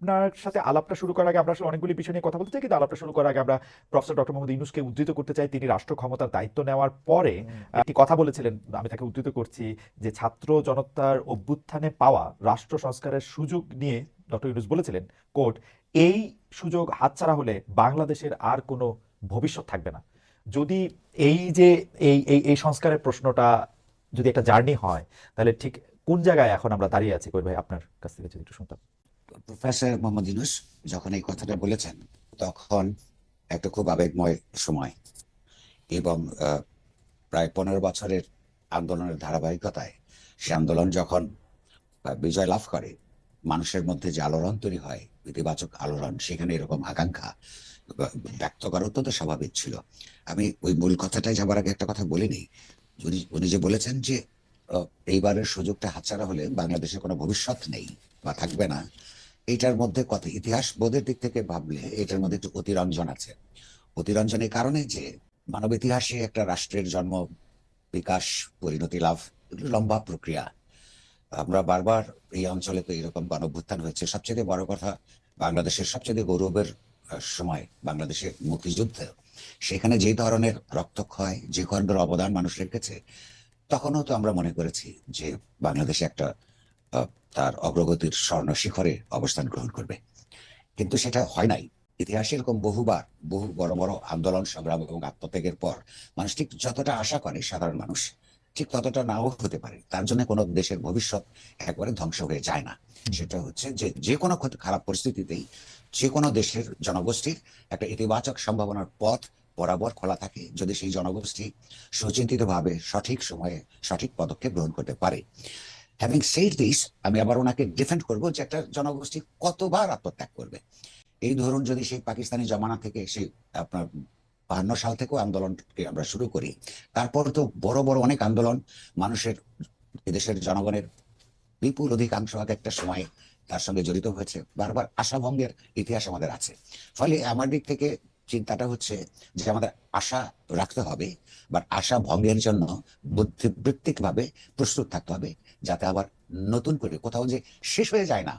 আপনার সাথে আলাপটা শুরু করার আগে আমরা আসলে অনেকগুলি বিষয় নিয়ে কথা বলতে চাই কিন্তু আলাপটা শুরু করার আগে আমরা প্রফেসর ডক্টর মোহাম্মদ ইউনুসকে উদ্ধৃত করতে চাই। তিনি রাষ্ট্র ক্ষমতার দায়িত্ব নেওয়ার পরে একটি কথা বলেছিলেন আমি তাকে উদ্ধৃত করছি যে ছাত্র জনতার অভ্যুত্থানে পাওয়া রাষ্ট্র সংস্কারের সুযোগ নিয়ে ডক্টর ইউনুস বলেছিলেন কোর্ট এই সুযোগ হাতছাড়া হলে বাংলাদেশের আর কোনো ভবিষ্যৎ থাকবে না। যদি এই যে এই এই এই সংস্কারের প্রশ্নটা যদি একটা জার্নি হয় তাহলে ঠিক কোন জায়গায় এখন আমরা দাঁড়িয়ে আছি? কই ভাই আপনার কাছ থেকে যদি একটু শুনতাম। প্রফেসর মোহাম্মদ ইউনুস যখন এই কথাটা বলেছেন, তখন একটা খুব আবেগময় সময় এবং প্রায় পনেরো বছরের আন্দোলনের ধারাবাহিকতায় সে আন্দোলন যখন বিজয় লাভ করে, মানুষের মধ্যে যে আলোড়ন তৈরি হয়, ইতিবাচক আলোড়ন, সেখানে এরকম আকাঙ্ক্ষা ব্যক্ত করা অত্যন্ত স্বাভাবিক ছিল। আমি ওই মূল কথাটাই যাবার আগে একটা কথা বলিনি। উনি উনি যে বলেছেন যে এইবারের সুযোগটা হাতছাড়া হলে বাংলাদেশের কোনো ভবিষ্যৎ নেই বা থাকবে না এটার মধ্যে কত ইতিহাস বোধের দিক থেকে ভাবলে এটার মধ্যে একটু অতিরঞ্জন আছে। অতিরঞ্জন এই কারণে যে মানব ইতিহাসে একটা রাষ্ট্রের জন্ম, বিকাশ, পরিণতি, লাভ লম্বা প্রক্রিয়া। আমরা বারবার এই অঞ্চলে তো এরকম গণভ্যুত্থান হয়েছে। সবচেয়ে বড় কথা বাংলাদেশের সবচেয়ে গৌরবের সময় বাংলাদেশের মুক্তিযুদ্ধ। সেখানে যে ধরনের রক্তক্ষয়, যে ধরনের অবদান মানুষ রেখেছে, তখনও তো আমরা মনে করেছি যে বাংলাদেশে একটা তার অগ্রগতির স্বর্ণ শিখরে অবস্থান গ্রহণ করবে। কিন্তু সেটা হয় নাই। ইতিহাসে এরকম বহুবার বহু বড় বড় আন্দোলন সংগ্রাম এবং আত্মত্যাগের পর মানুষ ঠিক যতটা আশা করে সাধারণ মানুষ ঠিক ততটা নাও হতে পারে। তার জন্য কোনো দেশের ভবিষ্যৎ একবারে ধ্বংস হয়ে যায় না। সেটা হচ্ছে যে যে কোনো ক্ষত- খারাপ পরিস্থিতিতেই যে কোনো দেশের জনগোষ্ঠীর একটা ইতিবাচক সম্ভাবনার পথ বরাবর খোলা থাকে। যদি সেই জনগোষ্ঠী সুচিন্তিতভাবে সঠিক সময়ে সঠিক পদক্ষেপ গ্রহণ করতে পারে হ্যাভিং সেইড দিস আমি আবার ওনাকে ডিফেন্ড করব যে একটা জনগোষ্ঠী কতবার আত্মত্যাগ করবে। এই ধরুন যদি সেই পাকিস্তানি জমানা থেকে সেই আপনার বাহান্ন সাল থেকেও আন্দোলনকে আমরা শুরু করি, তারপর তো বড় বড় অনেক আন্দোলন, মানুষের, এদেশের জনগণের বিপুল অধিকাংশ এক একটা সময় তার সঙ্গে জড়িত হয়েছে। বারবার আশাভঙ্গের ইতিহাস আমাদের আছে। ফলে আমার দিক থেকে চিন্তাটা হচ্ছে যে আমাদের আশা রাখতে হবে বা আশা ভঙ্গের জন্য বুদ্ধিবৃত্তিক ভাবে প্রস্তুত থাকতে হবে যাতে আবার নতুন করে কোথাও যে শেষ হয়ে যায় না।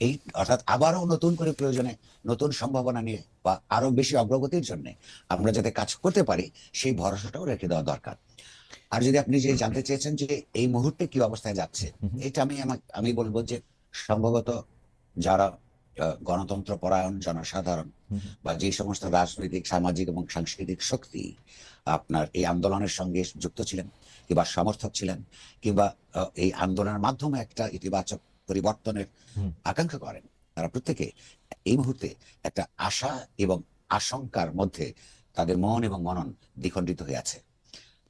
এই অর্থাৎ আবারও নতুন করে প্রয়োজনে নতুন সম্ভাবনা নিয়ে বা আরও বেশি অগ্রগতির জন্য আমরা যাতে কাজ করতে পারি সেই ভরসাটাও রেখে দেওয়া দরকার। আর যদি আপনি যে জানতে চেয়েছেন যে এই মুহূর্তে কি অবস্থায় যাচ্ছে এটা আমি আমা- আমি বলব যে সম্ভবত যারা গণতন্ত্র পরায়ণ জনসাধারণ বা যে সমস্ত রাজনৈতিক সামাজিক এবং সাংস্কৃতিক শক্তি আপনার এই আন্দোলনের সঙ্গে যুক্ত ছিলেন কিংবা সমর্থক ছিলেন কিংবা এই আন্দোলনের মাধ্যমে একটা ইতিবাচক পরিবর্তনের আকাঙ্ক্ষা করেন তারা প্রত্যেকে এই মুহূর্তে একটা আশা এবং আশঙ্কার মধ্যে তাদের মন এবং মনন দ্বিখণ্ডিত হয়ে আছে।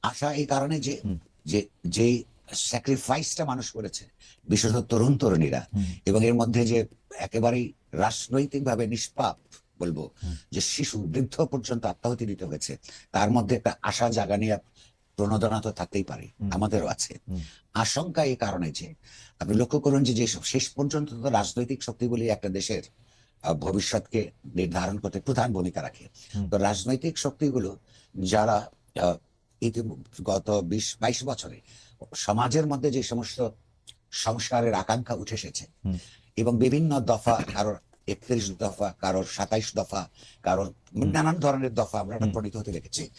আশা এই কারণে যে যে যে স্যাক্রিফাইসটা মানুষ করেছে বিশেষত তরুণ তরুণীরা। এবং এর মধ্যে যে একেবারেই রাজনৈতিকভাবে নিষ্পাপ বলব যে শিশু বৃদ্ধ পর্যন্ত আত্মাহুতি দিতে হয়েছে তার মধ্যে একটা আশা জাগানিয়া প্রণোদনা তো থাকতেই পারে আমাদেরও আছে। আশঙ্কা এই কারণে যে আপনি লক্ষ্য করুন যে যেসব শেষ পর্যন্ত তো রাজনৈতিক শক্তিগুলি একটা দেশের ভবিষ্যৎকে নির্ধারণ করতে প্রধান ভূমিকা রাখে। তো রাজনৈতিক শক্তিগুলো যারা আহ, ইতি গত বিশ বাইশ বছরে সমাজের মধ্যে যে সমস্ত সংস্কারের আকাঙ্ক্ষা উঠে এসেছে এবং বিভিন্ন দফা কারোর একত্রিশ দফা কারোর সাতাইশ দফা কারোর নানান ধরনের দফা আমরা। প্রণীত হতে দেখেছি।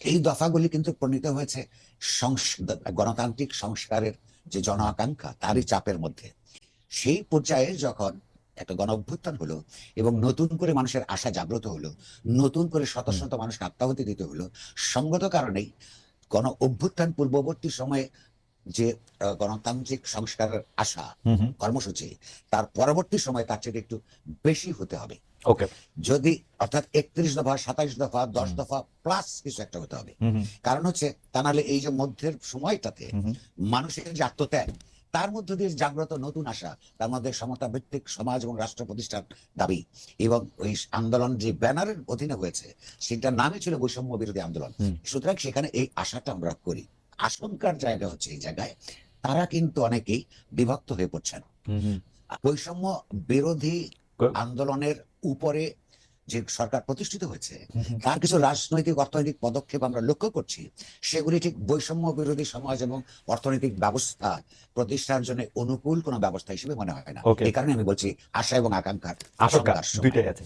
এই দফাগুলি কিন্তু প্রণীত হয়েছে সংস- গণতান্ত্রিক সংস্কারের যে জন আকাঙ্ক্ষা তারই চাপের মধ্যে। সেই পর্যায়ে যখন একটা গণ অভ্যুত্থান হলো এবং নতুন করে মানুষের আশা জাগ্রত হলো নতুন করে শত শত মানুষকে আত্মাহুতি দিতে হলো। সঙ্গত কারণেই গণ অভ্যুত্থান পূর্ববর্তী সময়ে যে গণতান্ত্রিক সংস্কারের আশা কর্মসূচি তার পরবর্তী সময় তার চেয়ে একটু বেশি হতে হবে। ওকে। যদি অর্থাৎ একত্রিশ দফা সাতাইশ দফা দশ দফা প্লাস কিছু একটা হতে হবে। কারণ হচ্ছে তা নাহলে এই যে মধ্যের সময়টাতে মানুষের যে আত্মত্যাগ তার মধ্য দিয়ে জাগ্রত নতুন আশা তার মধ্যে সমতা ভিত্তিক সমাজ এবং রাষ্ট্র প্রতিষ্ঠার দাবি এবং ওই আন্দোলন যে ব্যানারের অধীনে হয়েছে সেটার নামই ছিল বৈষম্য বিরোধী আন্দোলন। সুতরাং সেখানে এই আশাটা আমরা করি। আশঙ্কার জায়গা হচ্ছে এই জায়গায় তারা কিন্তু অনেকেই বিভক্ত হয়ে পড়ছেন। বৈষম্য বিরোধী আন্দোলনের উপরে যে সরকার প্রতিষ্ঠিত হয়েছে তার কিছু রাজনৈতিক অর্থনৈতিক পদক্ষেপ আমরা লক্ষ্য করছি। সেগুলি ঠিক বৈষম্য বিরোধী সমাজ এবং অর্থনৈতিক ব্যবস্থা প্রতিষ্ঠার জন্য অনুকূল কোনো ব্যবস্থা হিসেবে মনে হয় না। এই কারণে আমি বলছি আশা এবং আকাঙ্ক্ষার আশঙ্কা দুইটাই আছে।